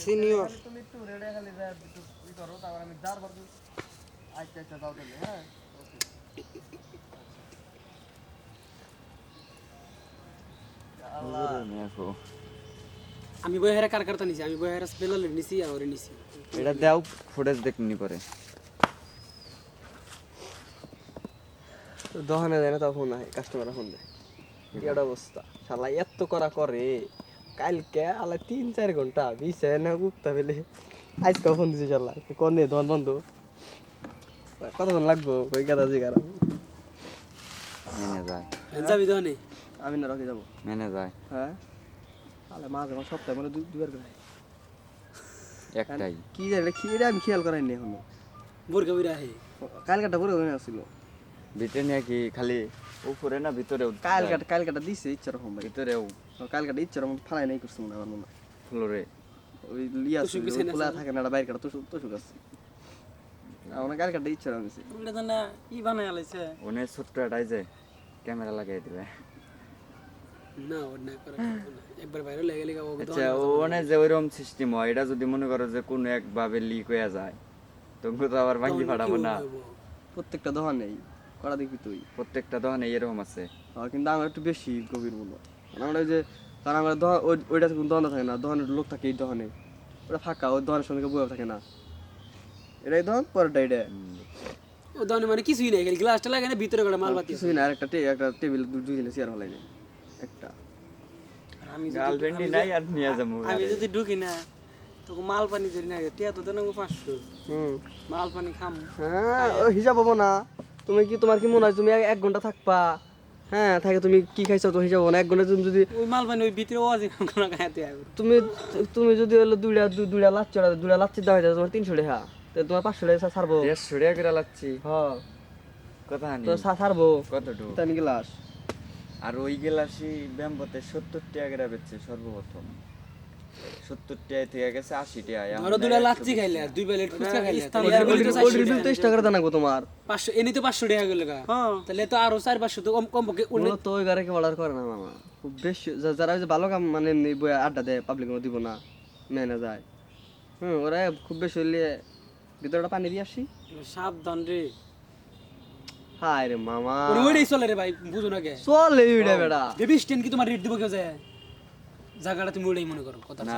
Senior তুমি একটু রেডে খালি যা একটু ই করো তারপর আমি যার বার আচ্ছা আচ্ছা দাও তাহলে হ্যাঁ? আমি বইহারা কার কারতা নিছি? আমি বইহারা বেলালে নিছি আর ওরে নিছি। এটা দাও ফুটেজ দেখনি পরে। দোকানে যায় না তখন কাস্টমার ফোন দেয়। কি অবস্থা। শালা এত করা করে। কালকে আলা তিন চার ঘণ্টা। বিছে না গুপ্তা পেলে আজকে ফোন দিছে শালা। কনে দোকান বন্ধ? কতক্ষণ লাগবো ওই কথা জিগার? মেনে যায়। যাবি দোকানে আমি না রকে যাব। মেনে যায়। হ্যাঁ? তাহলে মাঝে মাঝে সপ্তাহে মানে দুই দুবার করে। একটাই। কি জানি কি এটা আমি খেয়াল করাইনি এখনও। বোরকা বিরা হে কালকাটা হয়ে আসছিল। ব্রিটেনিয়া কি খালি উপরে না ভিতরেও কালকাটা কালকাটা দিছে ইচ্ছা রকম ভাই। ভিতরেও কালকাটা ইচ্ছা রকম ফালাই নাই করছে মনে হয় আমার মনে ফ্লোরে। ওই লিয়া খোলা থাকে না বাইরে কাটা তুসুক তুসুক আছে। আমার কালকাটা ইচ্ছা রকম দিছে ওটা তো না ই বানাই আলাইছে। ওনে ছোট্ট এটাই যে ক্যামেরা লাগাই দিবে। না ওর না করে একবার বাইরে লেগে লেগে আচ্ছা ওনে যে ওইরকম সিস্টেম হয় এটা যদি মনে করো যে কোনো একভাবে লিক হয়ে যায় তো আবার ভাঙ্গি ফাটাবো না। প্রত্যেকটা দোকান করা দেখবি তুই। প্রত্যেকটা দোকানে এরকম আছে। কিন্তু আমার একটু বেশি গভীর মূল্য আমরা ওই যে কারণ আমরা দোকান- ওইটা কোনো দোকানে থাকে না দোকানের লোক থাকে এই দোকানে। ওটা ফাঁকা ওই দোকানের সঙ্গে বয়ে থাকে না। এটাই দোকান পরেরটা এটা ও দোকানে মানে কিছুই নাই গ্লাসটা লাগে না ভিতরে করে মাল বাতি কিছুই না একটা একটা টেবিল দুই দিনে চেয়ার হলাই নেই একটা। আমি গার্লফ্রেন্ডই নাই আর নিয়ে যাব আমি যদি ঢুকি না তোকে মাল পানি ধরি না টিয়া তো দেন হুম। মাল পানি খাম। হ্যাঁ ও হিসাব হব না। তুমি কি তোমার কি মনে হয় তুমি এক- ঘণ্টা থাকবা? হ্যাঁ থাকে তুমি কি খাইছো তো হিসাব না এক ঘণ্টা তুমি যদি ওই মাল পানি ওই ভিতরে ওয়াজি কোনো খাইতে তুমি তুমি যদি হলো দুইটা দু- দুইটা লাচ্ছি দুইটা লাচ্ছি দাও তোমার তিনশো টাকা। তো তোমার পাঁচশো টাকা ছাড়বো। দেড়শো টাকা করে লাগছি হ্যাঁ কথা তো ছাড়বো। কতটুকু? তাই গ্লাস। আর ওই গেলাসি ব্যাম্বতে সত্তর টাকা করে বেচছে সর্বপ্রথম। সত্তর টাকা থেকে গেছে আশি টাকা একশো লাচ্ছি খাইলে আর দুই প্লেট ফুচকা খাইলে। আর ওই তো চারশো বিল টাকা জানাব তোমার পাঁচশো এনে তো পাঁচশো টাকা গেলে তাহলে তো আরও চার পাঁচশো তো কম কম পক্ষে ওগুলো তো ওই গাড়ি অর্ডার করে না মামা? খুব বেশি যারা ওই যে ভালো কাম মানে এমনি বই আড্ডা দেয় পাবলিক দিব না মেনে যায়। হুম ওরা খুব বেশি হইলে ভিতরটা পানি দিয়ে আসি। সাবধান রে। হায় রে মামা। ওরে ওইটাই চলে রে ভাই বুঝো না কে। চল বেটা বেবি স্ট্যান্ড কি তোমার রেট দিব কেউ যায়? জায়গাটা তুমি ওইটাই মনে করো কথা না